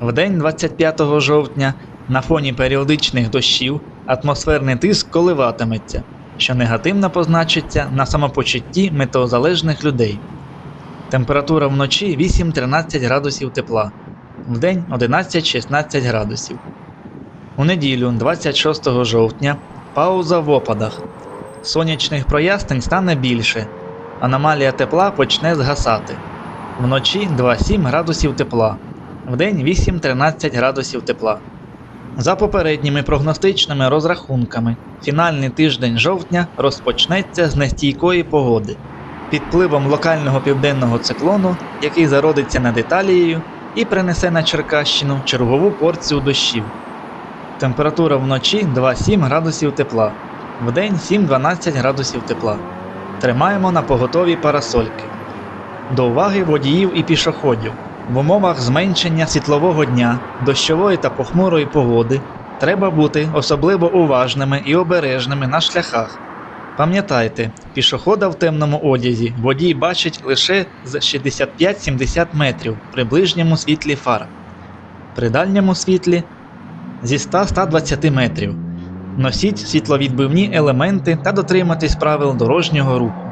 В день 25 жовтня на фоні періодичних дощів атмосферний тиск коливатиметься, що негативно позначиться на самопочутті метеозалежних людей. Температура вночі 8-13 градусів тепла, вдень 11-16 градусів. У неділю, 26 жовтня, пауза в опадах. Сонячних прояснень стане більше, аномалія тепла почне згасати. Вночі 2-7 градусів тепла, вдень 8-13 градусів тепла. За попередніми прогностичними розрахунками, фінальний тиждень жовтня розпочнеться з нестійкої погоди під впливом локального південного циклону, який зародиться над Італією і принесе на Черкащину чергову порцію дощів. Температура вночі 2-7 градусів тепла, вдень 7-12 градусів тепла. Тримаємо на поготові парасольки. До уваги водіїв і пішоходів. В умовах зменшення світлового дня, дощової та похмурої погоди треба бути особливо уважними і обережними на шляхах. Пам'ятайте, пішохода в темному одязі водій бачить лише з 65-70 метрів при ближньому світлі фар, при дальньому світлі зі 100-120 метрів. Носіть світловідбивні елементи та дотриматись правил дорожнього руху.